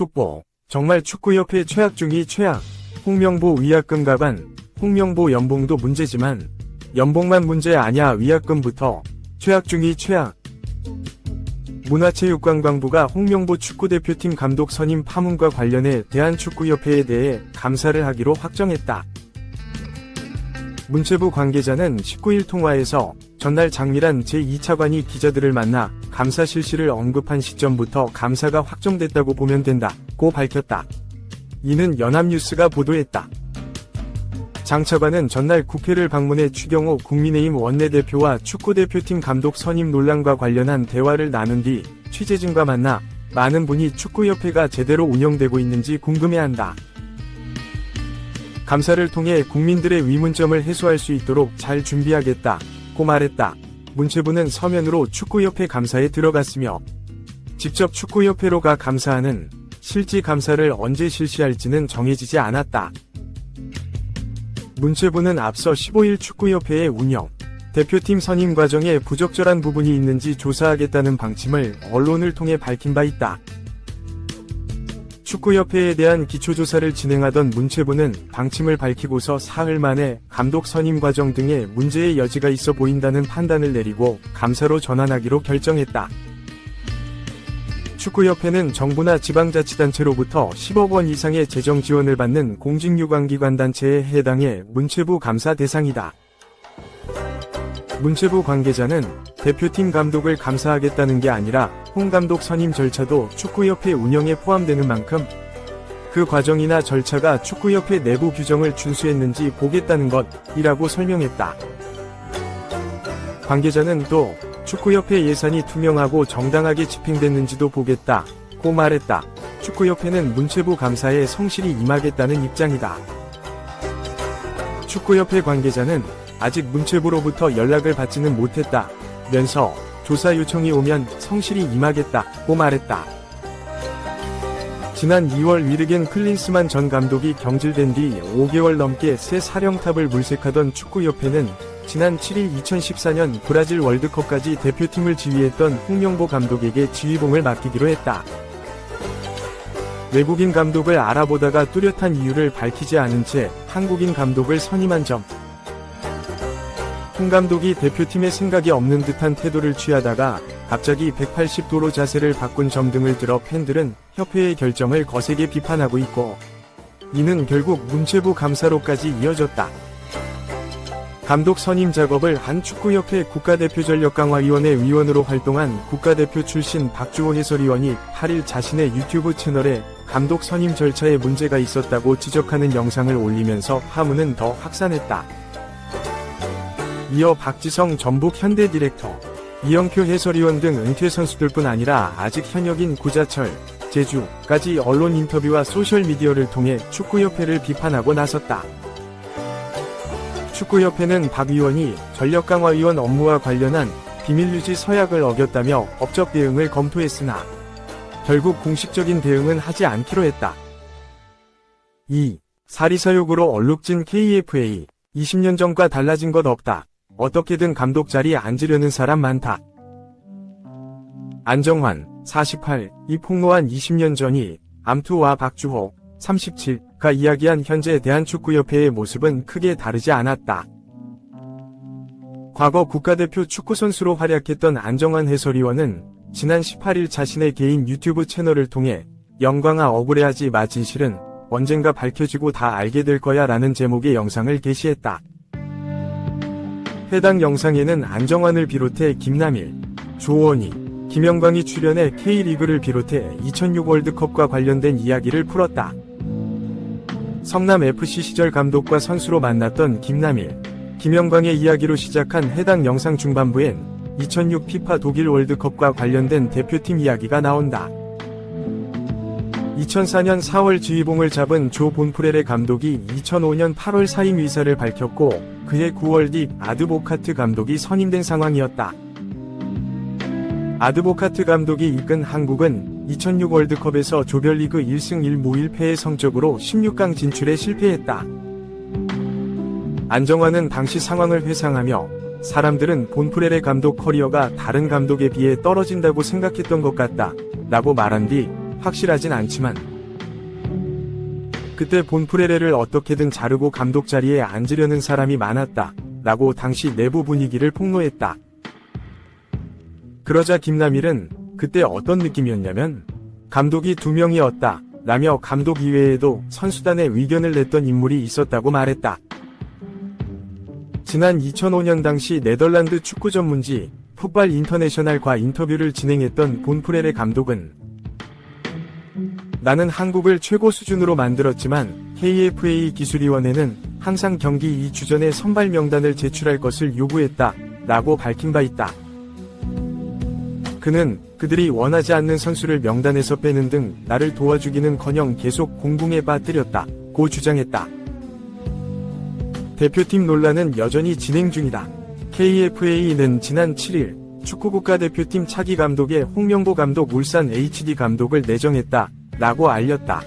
속보. 정말 축구협회 최악 중이 최악. 홍명보 위약금 가반. 홍명보 연봉도 문제지만 연봉만 문제 아냐 위약금부터 최악 중이 최악. 문화체육관광부가 홍명보 축구대표팀 감독 선임 파문과 관련해 대한축구협회에 대해 감사를 하기로 확정했다. 문체부 관계자는 19일 통화에서 전날 장미란 제2차관이 기자들을 만나 감사 실시를 언급한 시점부터 감사가 확정됐다고 보면 된다고 밝혔다. 이는 연합뉴스가 보도했다. 장 차관은 전날 국회를 방문해 추경호 국민의힘 원내대표와 축구대표팀 감독 선임 논란과 관련한 대화를 나눈 뒤 취재진과 만나 많은 분이 축구협회가 제대로 운영되고 있는지 궁금해한다. 감사를 통해 국민들의 위문점을 해소할 수 있도록 잘 준비하겠다 고 말했다. 문체부는 서면으로 축구협회 감사에 들어갔으며 직접 축구협회로 가 감사하는 실지 감사를 언제 실시할지는 정해지지 않았다. 문체부는 앞서 15일 축구협회의 운영, 대표팀 선임 과정에 부적절한 부분이 있는지 조사하겠다는 방침을 언론을 통해 밝힌 바 있다. 축구협회에 대한 기초조사를 진행하던 문체부는 방침을 밝히고서 사흘 만에 감독 선임 과정 등에 문제의 여지가 있어 보인다는 판단을 내리고 감사로 전환하기로 결정했다. 축구협회는 정부나 지방자치단체로부터 10억 원 이상의 재정 지원을 받는 공직유관기관 단체에 해당해 문체부 감사 대상이다. 문체부 관계자는 대표팀 감독을 감사하겠다는 게 아니라 홍 감독 선임 절차도 축구협회 운영에 포함되는 만큼 그 과정이나 절차가 축구협회 내부 규정을 준수했는지 보겠다는 것이라고 설명했다. 관계자는 또 축구협회 예산이 투명하고 정당하게 집행됐는지도 보겠다 고 말했다. 축구협회는 문체부 감사에 성실히 임하겠다는 입장이다. 축구협회 관계자는 아직 문체부로부터 연락을 받지는 못했다. 면서 조사 요청이 오면 성실히 임하겠다고 말했다. 지난 2월 위르겐 클린스만 전 감독이 경질된 뒤 5개월 넘게 새 사령탑을 물색하던 축구협회는 지난 7일 2014년 브라질 월드컵까지 대표팀을 지휘했던 홍명보 감독에게 지휘봉을 맡기기로 했다. 외국인 감독을 알아보다가 뚜렷한 이유를 밝히지 않은 채 한국인 감독을 선임한 점. 홍 감독이 대표팀의 생각이 없는 듯한 태도를 취하다가 갑자기 180도로 자세를 바꾼 점 등을 들어 팬들은 협회의 결정을 거세게 비판하고 있고 이는 결국 문체부 감사로까지 이어졌다. 감독 선임 작업을 한 축구협회 국가대표 전력강화위원회 위원으로 활동한 국가대표 출신 박주호 해설위원이 8일 자신의 유튜브 채널에 감독 선임 절차에 문제가 있었다고 지적하는 영상을 올리면서 파문은 더 확산했다. 이어 박지성 전북 현대 디렉터, 이영표 해설위원 등 은퇴 선수들뿐 아니라 아직 현역인 구자철, 제주까지 언론 인터뷰와 소셜미디어를 통해 축구협회를 비판하고 나섰다. 축구협회는 박 위원이 전력강화위원 업무와 관련한 비밀유지 서약을 어겼다며 법적 대응을 검토했으나 결국 공식적인 대응은 하지 않기로 했다. 2. 사리사욕으로 얼룩진 KFA 20년 전과 달라진 것 없다. 어떻게든 감독 자리에 앉으려는 사람 많다. 안정환, 48, 이 폭로한 20년 전이 암투와 박주호, 37가 이야기한 현재 대한축구협회의 모습은 크게 다르지 않았다. 과거 국가대표 축구선수로 활약했던 안정환 해설위원은 지난 18일 자신의 개인 유튜브 채널을 통해 영광아 억울해하지 마 진실은 언젠가 밝혀지고 다 알게 될 거야 라는 제목의 영상을 게시했다. 해당 영상에는 안정환을 비롯해 김남일, 조원희, 김영광이 출연해 K리그를 비롯해 2006 월드컵과 관련된 이야기를 풀었다. 성남FC 시절 감독과 선수로 만났던 김남일, 김영광의 이야기로 시작한 해당 영상 중반부엔 2006 피파 독일 월드컵과 관련된 대표팀 이야기가 나온다. 2004년 4월 지휘봉을 잡은 조 본프레레 감독이 2005년 8월 사임 의사를 밝혔고 그해 9월 뒤 아드보카트 감독이 선임된 상황이었다. 아드보카트 감독이 이끈 한국은 2006 월드컵에서 조별리그 1승 1무 1패의 성적으로 16강 진출에 실패했다. 안정환은 당시 상황을 회상하며 사람들은 본프레레 감독 커리어가 다른 감독에 비해 떨어진다고 생각했던 것 같다. 라고 말한 뒤 확실하진 않지만 그때 본프레레를 어떻게든 자르고 감독 자리에 앉으려는 사람이 많았다. 라고 당시 내부 분위기를 폭로했다. 그러자 김남일은 그때 어떤 느낌이었냐면 감독이 두 명이었다. 라며 감독 이외에도 선수단에 의견을 냈던 인물이 있었다고 말했다. 지난 2005년 당시 네덜란드 축구 전문지 풋발 인터내셔널과 인터뷰를 진행했던 본프레레 감독은 나는 한국을 최고 수준으로 만들었지만 KFA 기술위원회는 항상 경기 2주 전에 선발 명단을 제출할 것을 요구했다. 라고 밝힌 바 있다. 그는 그들이 원하지 않는 선수를 명단에서 빼는 등 나를 도와주기는 커녕 계속 공궁에 빠뜨렸다. 고 주장했다. 대표팀 논란은 여전히 진행 중이다. KFA는 지난 7일 축구 국가대표팀 차기 감독에 홍명보 감독 울산 HD 감독을 내정했다. 라고 알렸다.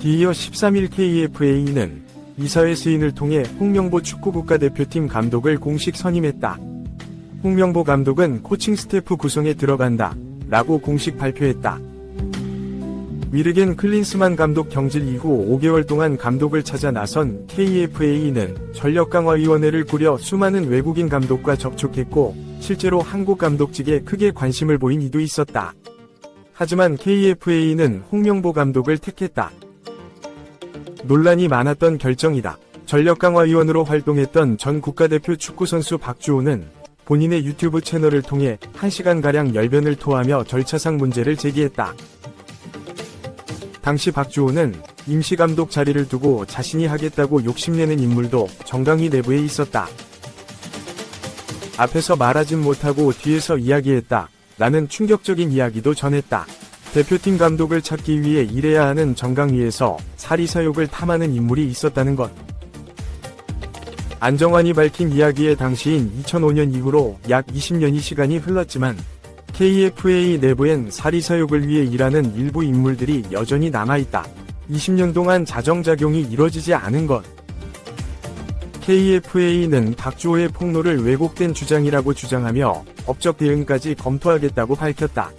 뒤이어 13일 KFA는 이사회 스인을 통해 홍명보 축구 국가대표팀 감독을 공식 선임했다. 홍명보 감독은 코칭 스태프 구성에 들어간다. 라고 공식 발표했다. 위르겐 클린스만 감독 경질 이후 5개월 동안 감독을 찾아 나선 KFA는 전력강화위원회를 꾸려 수많은 외국인 감독과 접촉했고 실제로 한국 감독직에 크게 관심을 보인 이도 있었다. 하지만 KFA는 홍명보 감독을 택했다. 논란이 많았던 결정이다. 전력강화위원으로 활동했던 전 국가대표 축구선수 박주호는 본인의 유튜브 채널을 통해 1시간가량 열변을 토하며 절차상 문제를 제기했다. 당시 박주호는 임시감독 자리를 두고 자신이 하겠다고 욕심내는 인물도 정강위 내부에 있었다. 앞에서 말하진 못하고 뒤에서 이야기했다. 라는 충격적인 이야기도 전했다. 대표팀 감독을 찾기 위해 일해야 하는 정강 위에서 사리사욕을 탐하는 인물이 있었다는 것. 안정환이 밝힌 이야기의 당시인 2005년 이후로 약 20년이 시간이 흘렀지만 KFA 내부엔 사리사욕을 위해 일하는 일부 인물들이 여전히 남아있다. 20년 동안 자정작용이 이뤄지지 않은 것. KFA는 박주호의 폭로를 왜곡된 주장이라고 주장하며 법적 대응까지 검토하겠다고 밝혔다.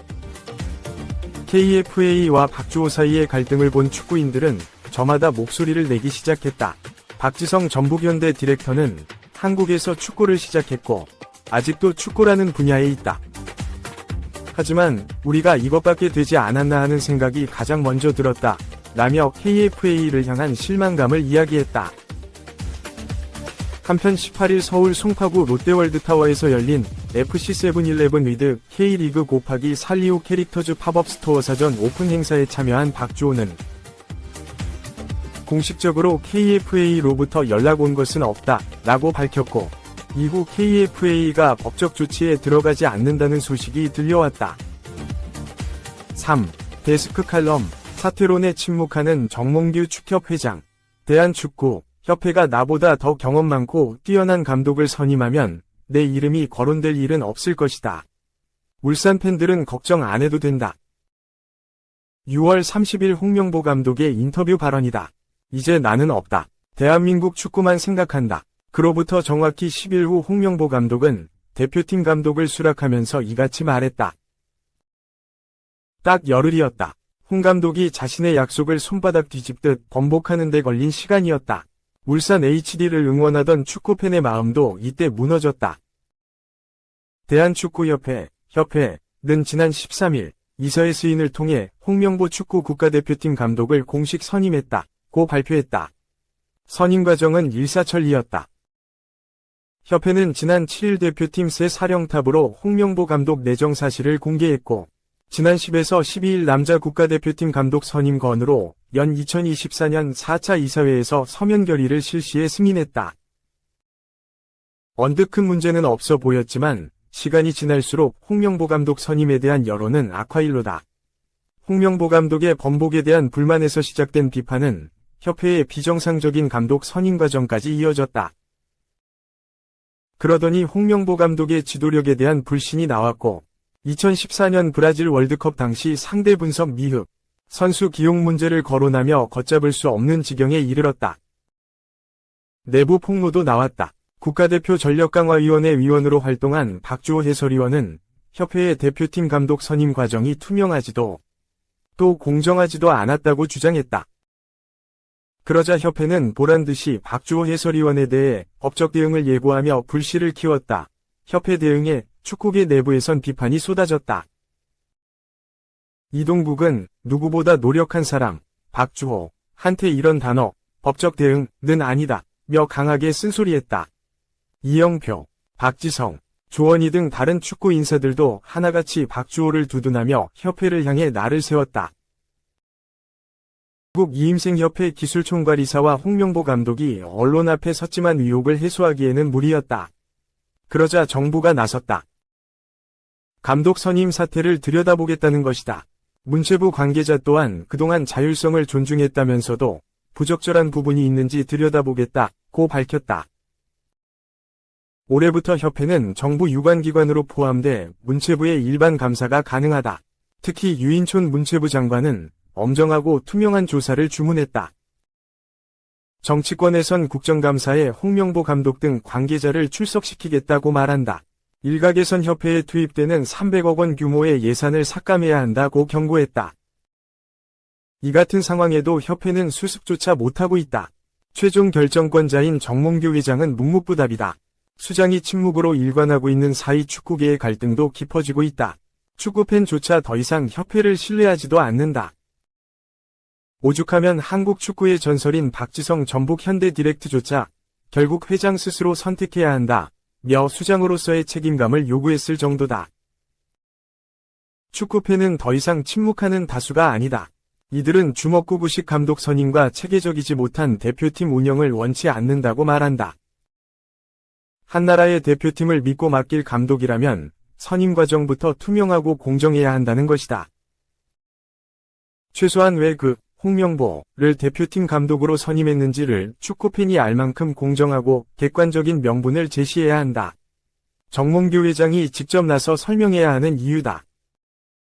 KFA와 박주호 사이의 갈등을 본 축구인들은 저마다 목소리를 내기 시작했다. 박지성 전북현대 디렉터는 한국에서 축구를 시작했고 아직도 축구라는 분야에 있다. 하지만 우리가 이것밖에 되지 않았나 하는 생각이 가장 먼저 들었다. 라며 KFA를 향한 실망감을 이야기했다. 한편 18일 서울 송파구 롯데월드타워에서 열린 FC 세븐일레븐 위드 K리그 곱하기 살리오 캐릭터즈 팝업 스토어 사전 오픈 행사에 참여한 박주호는 공식적으로 KFA로부터 연락 온 것은 없다 라고 밝혔고 이후 KFA가 법적 조치에 들어가지 않는다는 소식이 들려왔다. 3. 데스크 칼럼 사퇴론에 침묵하는 정몽규 축협 회장 대한축구 협회가 나보다 더 경험 많고 뛰어난 감독을 선임하면 내 이름이 거론될 일은 없을 것이다. 울산 팬들은 걱정 안 해도 된다. 6월 30일 홍명보 감독의 인터뷰 발언이다. 이제 나는 없다. 대한민국 축구만 생각한다. 그로부터 정확히 10일 후 홍명보 감독은 대표팀 감독을 수락하면서 이같이 말했다. 딱 열흘이었다. 홍 감독이 자신의 약속을 손바닥 뒤집듯 번복하는 데 걸린 시간이었다. 울산 HD를 응원하던 축구팬의 마음도 이때 무너졌다. 대한축구협회, 협회는 지난 13일 이서의 스인을 통해 홍명보 축구 국가대표팀 감독을 공식 선임했다. 고 발표했다. 선임 과정은 일사천리였다. 협회는 지난 7일 대표팀 새 사령탑으로 홍명보 감독 내정 사실을 공개했고, 지난 10에서 12일 남자 국가대표팀 감독 선임 건으로 연 2024년 4차 이사회에서 서면 결의를 실시해 승인했다. 언뜻 큰 문제는 없어 보였지만 시간이 지날수록 홍명보 감독 선임에 대한 여론은 악화일로다. 홍명보 감독의 번복에 대한 불만에서 시작된 비판은 협회의 비정상적인 감독 선임 과정까지 이어졌다. 그러더니 홍명보 감독의 지도력에 대한 불신이 나왔고 2014년 브라질 월드컵 당시 상대 분석 미흡, 선수 기용 문제를 거론하며 걷잡을 수 없는 지경에 이르렀다. 내부 폭로도 나왔다. 국가대표 전력강화위원회 위원으로 활동한 박주호 해설위원은 협회의 대표팀 감독 선임 과정이 투명하지도 또 공정하지도 않았다고 주장했다. 그러자 협회는 보란듯이 박주호 해설위원에 대해 법적 대응을 예고하며 불씨를 키웠다. 협회 대응에 축구계 내부에선 비판이 쏟아졌다. 이동국은 누구보다 노력한 사람, 박주호, 한테 이런 단어, 법적 대응은 아니다, 며 강하게 쓴소리했다. 이영표, 박지성, 조원희 등 다른 축구 인사들도 하나같이 박주호를 두둔하며 협회를 향해 날을 세웠다. 국 이임생협회 기술총괄이사와 홍명보 감독이 언론 앞에 섰지만 의혹을 해소하기에는 무리였다. 그러자 정부가 나섰다. 감독 선임 사태를 들여다보겠다는 것이다. 문체부 관계자 또한 그동안 자율성을 존중했다면서도 부적절한 부분이 있는지 들여다보겠다고 밝혔다. 올해부터 협회는 정부 유관기관으로 포함돼 문체부의 일반 감사가 가능하다. 특히 유인촌 문체부 장관은 엄정하고 투명한 조사를 주문했다. 정치권에선 국정감사에 홍명보 감독 등 관계자를 출석시키겠다고 말한다. 일각에선 협회에 투입되는 300억 원 규모의 예산을 삭감해야 한다고 경고했다. 이 같은 상황에도 협회는 수습조차 못하고 있다. 최종 결정권자인 정몽규 회장은 묵묵부답이다. 수장이 침묵으로 일관하고 있는 사이 축구계의 갈등도 깊어지고 있다. 축구팬조차 더 이상 협회를 신뢰하지도 않는다. 오죽하면 한국 축구의 전설인 박지성 전북 현대 디렉트조차 결국 회장 스스로 선택해야 한다. 며 수장으로서의 책임감을 요구했을 정도다. 축구팬은 더 이상 침묵하는 다수가 아니다. 이들은 주먹구구식 감독 선임과 체계적이지 못한 대표팀 운영을 원치 않는다고 말한다. 한 나라의 대표팀을 믿고 맡길 감독이라면 선임 과정부터 투명하고 공정해야 한다는 것이다. 최소한 왜그 홍명보를 대표팀 감독으로 선임했는지를 축구팬이 알 만큼 공정하고 객관적인 명분을 제시해야 한다. 정몽규 회장이 직접 나서 설명해야 하는 이유다.